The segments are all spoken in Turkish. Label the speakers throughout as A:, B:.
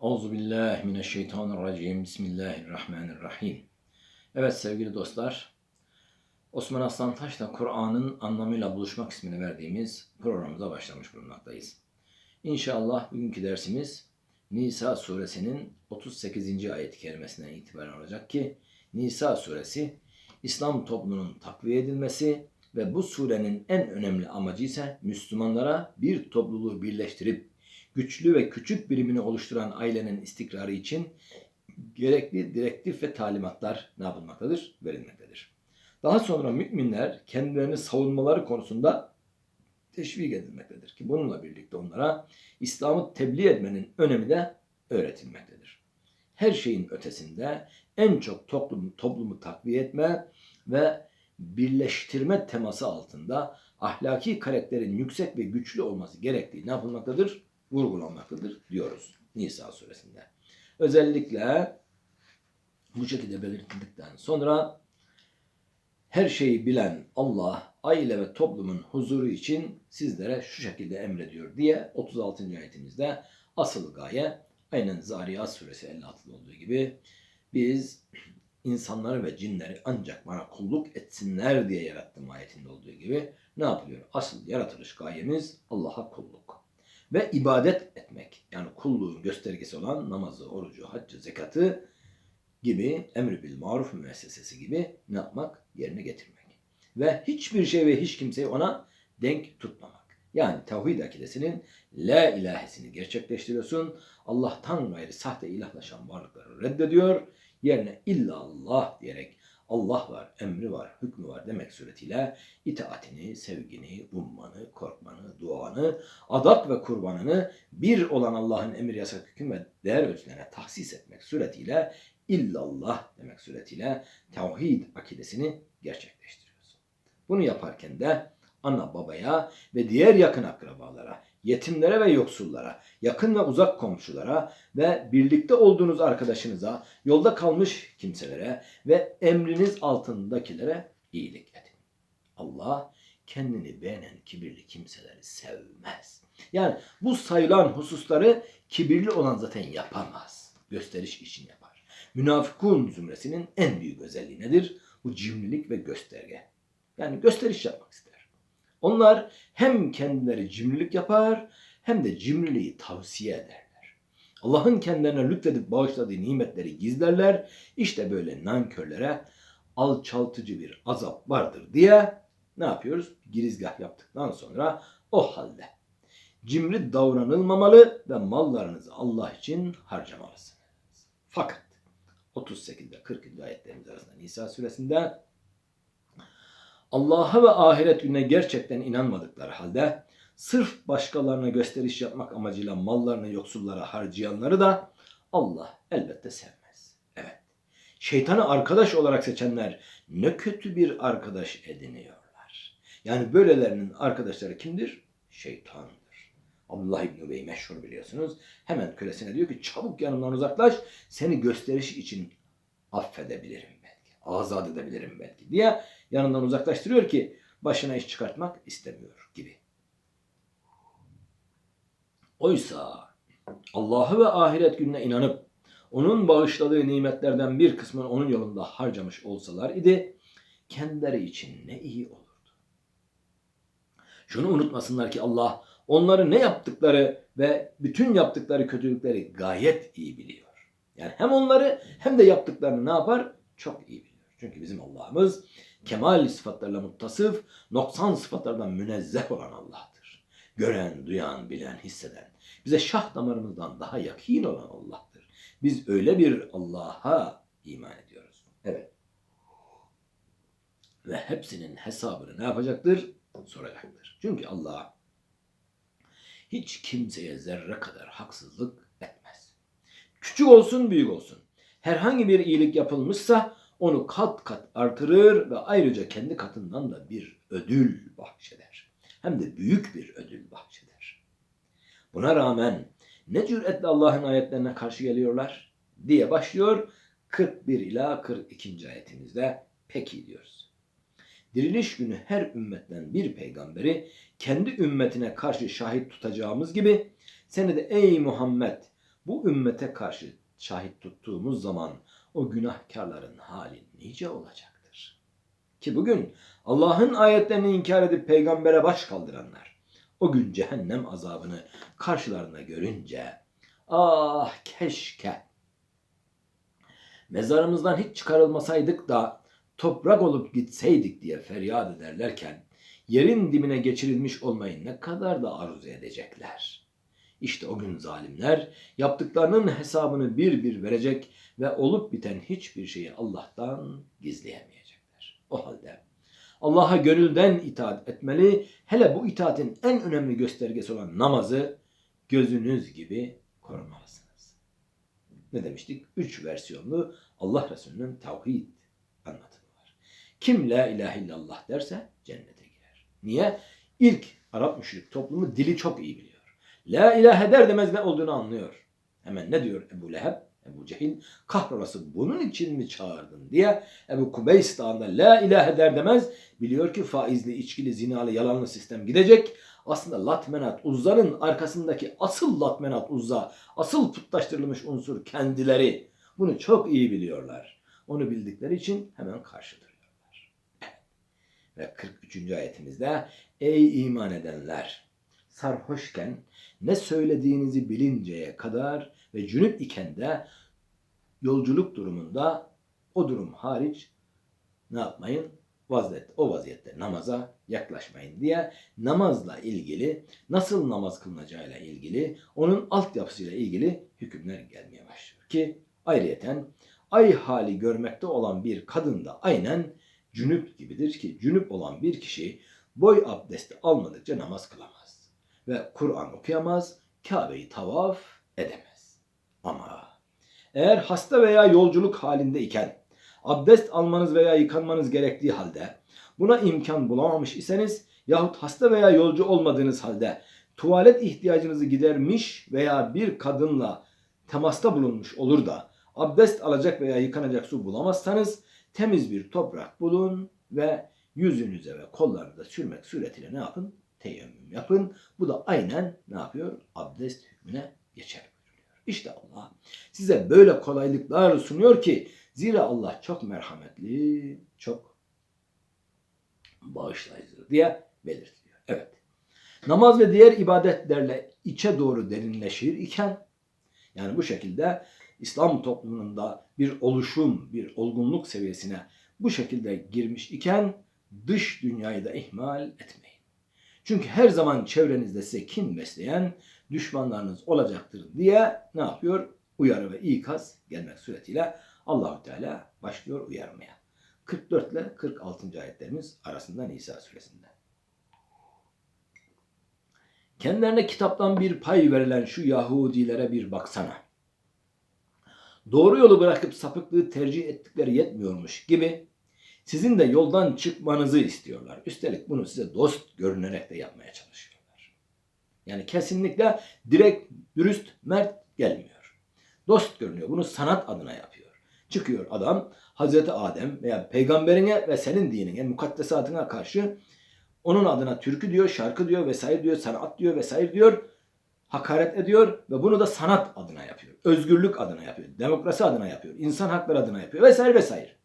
A: Auzu billahi mineşşeytanirracim. Bismillahirrahmanirrahim. Evet sevgili dostlar, Osman Aslan Taş'la Kur'an'ın anlamıyla buluşmak ismini verdiğimiz programımıza başlamış bulunmaktayız. İnşallah bugünkü dersimiz Nisa suresinin 38. ayet-i kerimesinden itibaren olacak ki Nisa suresi İslam toplumunun takviye edilmesi ve bu surenin en önemli amacı ise Müslümanlara bir topluluğu birleştirip güçlü ve küçük birimini oluşturan ailenin istikrarı için gerekli direktif ve talimatlar ne yapılmaktadır? Verilmektedir. Daha sonra müminler kendilerini savunmaları konusunda teşvik edilmektedir ki bununla birlikte onlara İslam'ı tebliğ etmenin önemi de öğretilmektedir. Her şeyin ötesinde en çok toplum, toplumu takviye etme ve birleştirme teması altında ahlaki karakterin yüksek ve güçlü olması gerektiği ne yapılmaktadır? Vurgulanmaktadır diyoruz Nisa suresinde. Özellikle bu şekilde belirtildikten sonra her şeyi bilen Allah aile ve toplumun huzuru için sizlere şu şekilde emrediyor diye 36. ayetimizde asıl gaye aynen Zariyat suresi 56'da olduğu gibi biz insanları ve cinleri ancak bana kulluk etsinler diye yarattım ayetinde olduğu gibi ne yapılıyor? Asıl yaratılış gayemiz Allah'a kulluk ve ibadet etmek. Yani kulluğun göstergesi olan namazı, orucu, haccı, zekatı gibi emri bil maruf müessesesi gibi ne yapmak? Yerine getirmek. Ve hiçbir şey ve hiç kimseyi ona denk tutmamak. Yani tevhid akidesinin la ilahesini gerçekleştiriyorsun. Allah'tan gayrı sahte ilahlaşan varlıkları reddediyor. Yerine illa Allah diyerek Allah var, emri var, hükmü var demek suretiyle itaatini, sevgini, ummanı, korkmanı, duanı, adak ve kurbanını bir olan Allah'ın emir, yasak, hüküm ve değer ölçülerine tahsis etmek suretiyle illallah demek suretiyle tevhid akidesini gerçekleştiriyorsun. Bunu yaparken de ana babaya ve diğer yakın akrabalara, yetimlere ve yoksullara, yakın ve uzak komşulara ve birlikte olduğunuz arkadaşınıza, yolda kalmış kimselere ve emriniz altındakilere iyilik edin. Allah kendini beğenen kibirli kimseleri sevmez. Yani bu sayılan hususları kibirli olan zaten yapamaz. Gösteriş için yapar. Münafıkun zümresinin en büyük özelliği nedir? Bu cimrilik ve gösterge. Yani gösteriş yapmak ister. Onlar hem kendileri cimrilik yapar hem de cimriliği tavsiye ederler. Allah'ın kendilerine lütfedip bağışladığı nimetleri gizlerler. İşte böyle nankörlere alçaltıcı bir azap vardır diye ne yapıyoruz? Girizgah yaptıktan sonra o halde cimri davranılmamalı ve mallarınızı Allah için harcamalısınız. Fakat 38'de 40. ayetlerimiz arasında Nisa suresinde Allah'a ve ahiret gününe gerçekten inanmadıkları halde sırf başkalarına gösteriş yapmak amacıyla mallarını yoksullara harcayanları da Allah elbette sevmez. Evet. Şeytanı arkadaş olarak seçenler ne kötü bir arkadaş ediniyorlar. Yani böylelerinin arkadaşları kimdir? Şeytandır. Abdullah İbni Übey meşhur biliyorsunuz. Hemen kölesine diyor ki çabuk yanımdan uzaklaş. Seni gösteriş için affedebilirim belki. Azat edebilirim belki diye yanından uzaklaştırıyor ki başına iş çıkartmak istemiyor gibi. Oysa Allah'ı ve ahiret gününe inanıp onun bağışladığı nimetlerden bir kısmını onun yolunda harcamış olsalar idi kendileri için ne iyi olurdu. Şunu unutmasınlar ki Allah onları ne yaptıkları ve bütün yaptıkları kötülükleri gayet iyi biliyor. Yani hem onları hem de yaptıklarını ne yapar? Çok iyi biliyor. Çünkü bizim Allah'ımız kemal sıfatlarla muttasıf, noksan sıfatlardan münezzeh olan Allah'tır. Gören, duyan, bilen, hisseden, bize şah damarımızdan daha yakin olan Allah'tır. Biz öyle bir Allah'a iman ediyoruz. Evet. Ve hepsinin hesabını ne yapacaktır? Soracaktır. Çünkü Allah hiç kimseye zerre kadar haksızlık etmez. Küçük olsun, büyük olsun. Herhangi bir iyilik yapılmışsa onu kat kat artırır ve ayrıca kendi katından da bir ödül bahşeder. Hem de büyük bir ödül bahşeder. Buna rağmen ne cüretle Allah'ın ayetlerine karşı geliyorlar diye başlıyor 41 ila 42. ayetimizde peki diyoruz. Diriliş günü her ümmetten bir peygamberi kendi ümmetine karşı şahit tutacağımız gibi seni de ey Muhammed bu ümmete karşı şahit tuttuğumuz zaman o günahkarların hali nice olacaktır. Ki bugün Allah'ın ayetlerini inkar edip peygambere baş kaldıranlar o gün cehennem azabını karşılarına görünce ah keşke mezarımızdan hiç çıkarılmasaydık da toprak olup gitseydik diye feryat ederlerken yerin dibine geçirilmiş olmayı ne kadar da arzu edecekler. İşte o gün zalimler yaptıklarının hesabını bir bir verecek ve olup biten hiçbir şeyi Allah'tan gizleyemeyecekler. O halde Allah'a gönülden itaat etmeli, hele bu itaatin en önemli göstergesi olan namazı gözünüz gibi korumalısınız. Ne demiştik? Üç versiyonlu Allah Resulü'nün tavhid anlatımı var. Kim la ilahe illallah derse cennete girer. Niye? İlk Arap müşrik toplumu dili çok iyi biliyor. La ilahe der demez ne olduğunu anlıyor. Hemen ne diyor Ebu Leheb? Ebu Cehil kahrolası bunun için mi çağırdın diye Ebu Kubeys dağında la ilahe der demez biliyor ki faizli, içkili, zinalı, yalanlı sistem gidecek. Aslında Latmenat Uzza'nın arkasındaki asıl Latmenat Uzza, asıl putlaştırılmış unsur kendileri. Bunu çok iyi biliyorlar. Onu bildikleri için hemen karşı duruyorlar. Ve 43. ayetimizde ey iman edenler sarhoşken ne söylediğinizi bilinceye kadar ve cünüp iken de yolculuk durumunda o durum hariç ne yapmayın? Vaziyet, o vaziyette namaza yaklaşmayın diye namazla ilgili, nasıl namaz kılınacağıyla ilgili, onun altyapısıyla ilgili hükümler gelmeye başlıyor. Ki ayrıyeten ay hali görmekte olan bir kadın da aynen cünüp gibidir ki cünüp olan bir kişi boy abdesti almadıkça namaz kılamaz. Ve Kur'an okuyamaz, Kabe'yi tavaf edemez. Ama eğer hasta veya yolculuk halinde iken abdest almanız veya yıkanmanız gerektiği halde buna imkan bulamamış iseniz yahut hasta veya yolcu olmadığınız halde tuvalet ihtiyacınızı gidermiş veya bir kadınla temasta bulunmuş olur da abdest alacak veya yıkanacak su bulamazsanız temiz bir toprak bulun ve yüzünüze ve kollarınıza sürmek suretiyle ne yapın? Teyemmüm yapın. Bu da aynen ne yapıyor? Abdest hükmüne geçer. İşte Allah size böyle kolaylıklar sunuyor ki zira Allah çok merhametli, çok bağışlayıcıdır diye belirtiliyor. Evet. Namaz ve diğer ibadetlerle içe doğru derinleşir iken yani bu şekilde İslam toplumunda bir oluşum, bir olgunluk seviyesine bu şekilde girmiş iken dış dünyayı da ihmal etmeyin. Çünkü her zaman çevrenizde size kin besleyen düşmanlarınız olacaktır diye ne yapıyor? Uyarı ve ikaz gelmek suretiyle Allahü Teala başlıyor uyarmaya. 44 ile 46. ayetlerimiz arasında Nisa suresinde. Kendilerine kitaptan bir pay verilen şu Yahudilere bir baksana. Doğru yolu bırakıp sapıklığı tercih ettikleri yetmiyormuş gibi sizin de yoldan çıkmanızı istiyorlar. Üstelik bunu size dost görünerek de yapmaya çalışıyorlar. Yani kesinlikle direkt, dürüst, mert gelmiyor. Dost görünüyor. Bunu sanat adına yapıyor. Çıkıyor adam Hazreti Adem veya peygamberine ve senin dinine, mukaddesatına karşı onun adına türkü diyor, şarkı diyor vesaire diyor, sanat diyor vesaire diyor. Hakaret ediyor ve bunu da sanat adına yapıyor. Özgürlük adına yapıyor. Demokrasi adına yapıyor. insan hakları adına yapıyor vesaire vesaire.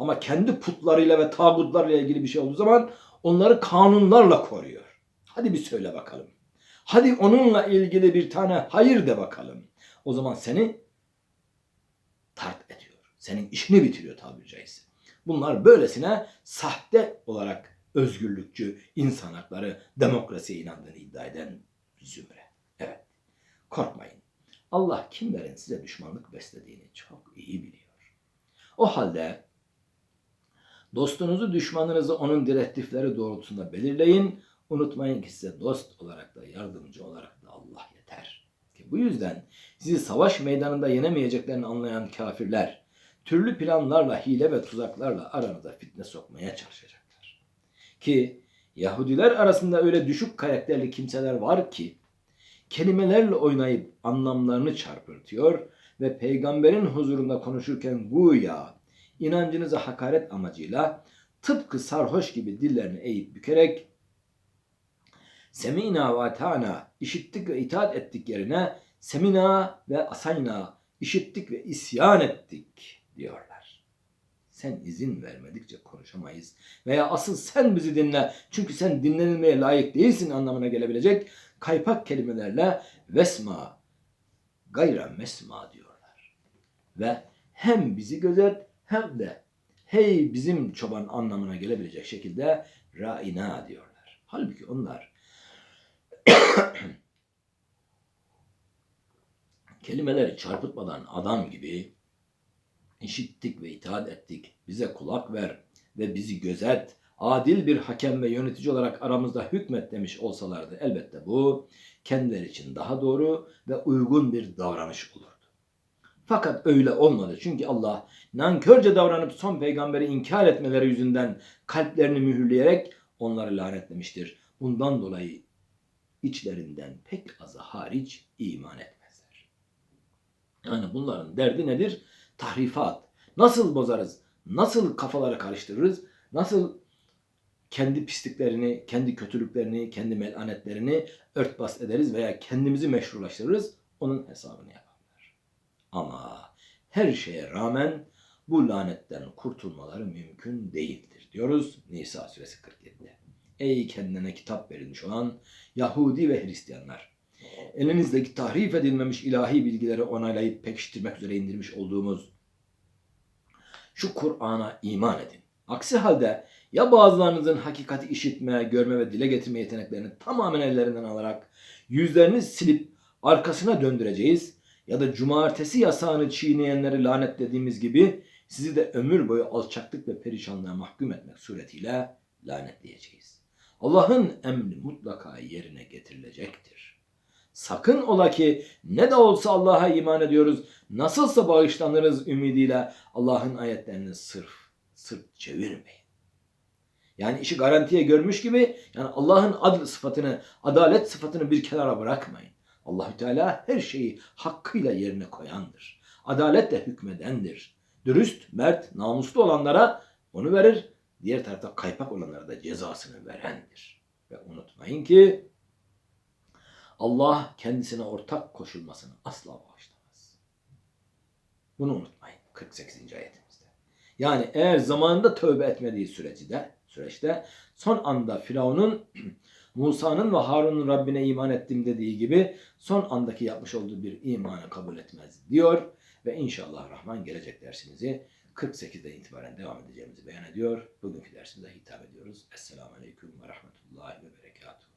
A: Ama kendi putlarıyla ve tağutlarla ilgili bir şey olduğu zaman onları kanunlarla koruyor. Hadi bir söyle bakalım. Hadi onunla ilgili bir tane hayır de bakalım. O zaman seni tart ediyor. Senin işini bitiriyor tabiri caizse. Bunlar böylesine sahte olarak özgürlükçü, insan hakları, demokrasiye inandığını iddia eden zümre. Evet, korkmayın. Allah kimlerin size düşmanlık beslediğini çok iyi biliyor. O halde Dostunuzu, düşmanınızı onun direktifleri doğrultusunda belirleyin. Unutmayın ki size dost olarak da yardımcı olarak da Allah yeter. Ki bu yüzden sizi savaş meydanında yenemeyeceklerini anlayan kafirler türlü planlarla, hile ve tuzaklarla aranıza fitne sokmaya çalışacaklar. Ki Yahudiler arasında öyle düşük karakterli kimseler var ki kelimelerle oynayıp anlamlarını çarpıtıyor ve peygamberin huzurunda konuşurken güya inancınıza hakaret amacıyla tıpkı sarhoş gibi dillerini eğip bükerek Semina ve atana işittik ve itaat ettik yerine semina ve asayna işittik ve isyan ettik diyorlar. Sen izin vermedikçe konuşamayız. Veya asıl sen bizi dinle çünkü sen dinlenilmeye layık değilsin anlamına gelebilecek kaypak kelimelerle vesma gayra mesma diyorlar. Ve hem bizi gözet hem de hey bizim çoban anlamına gelebilecek şekilde raina diyorlar. Halbuki onlar kelimeleri çarpıtmadan adam gibi işittik ve itaat ettik. Bize kulak ver ve bizi gözet. Adil bir hakem ve yönetici olarak aramızda hükmet demiş olsalardı elbette bu kendileri için daha doğru ve uygun bir davranış olurdu. Fakat öyle olmadı. Çünkü Allah nankörce davranıp son peygamberi inkar etmeleri yüzünden kalplerini mühürleyerek onları lanetlemiştir. Bundan dolayı içlerinden pek azı hariç iman etmezler. Yani bunların derdi nedir? Tahrifat. Nasıl bozarız? Nasıl kafaları karıştırırız? Nasıl kendi pisliklerini, kendi kötülüklerini, kendi melanetlerini örtbas ederiz veya kendimizi meşrulaştırırız? Onun hesabını yaparlar. Ama her şeye rağmen bu lanetten kurtulmaları mümkün değildir diyoruz Nisa suresi 47'de. Ey kendine kitap verilmiş olan Yahudi ve Hristiyanlar! Elinizdeki tahrif edilmemiş ilahi bilgileri onaylayıp pekiştirmek üzere indirmiş olduğumuz şu Kur'an'a iman edin. Aksi halde ya bazılarınızın hakikati işitme, görme ve dile getirme yeteneklerini tamamen ellerinden alarak yüzlerini silip arkasına döndüreceğiz ya da cumartesi yasağını çiğneyenleri lanetlediğimiz gibi sizi de ömür boyu alçaklık ve perişanlığa mahkum etmek suretiyle lanetleyeceğiz. Allah'ın emri mutlaka yerine getirilecektir. Sakın ola ki ne de olsa Allah'a iman ediyoruz, nasılsa bağışlanırız ümidiyle Allah'ın ayetlerini sırf, sırf çevirmeyin. Yani işi garantiye görmüş gibi yani Allah'ın adl sıfatını, adalet sıfatını bir kenara bırakmayın. Allahü Teala her şeyi hakkıyla yerine koyandır. Adaletle hükmedendir. Dürüst, mert, namuslu olanlara onu verir. Diğer tarafta kaypak olanlara da cezasını verendir. Ve unutmayın ki Allah kendisine ortak koşulmasını asla bağışlamaz. Bunu unutmayın 48. ayetimizde. Yani eğer zamanında tövbe etmediği süreci de süreçte son anda Firavun'un Musa'nın ve Harun'un Rabbine iman ettim dediği gibi son andaki yapmış olduğu bir imanı kabul etmez diyor ve inşallah Rahman gelecek dersimizi 48'den itibaren devam edeceğimizi beyan ediyor. Bugünkü dersimize hitap ediyoruz. Esselamu Aleyküm ve Rahmetullahi ve Berekatuhu.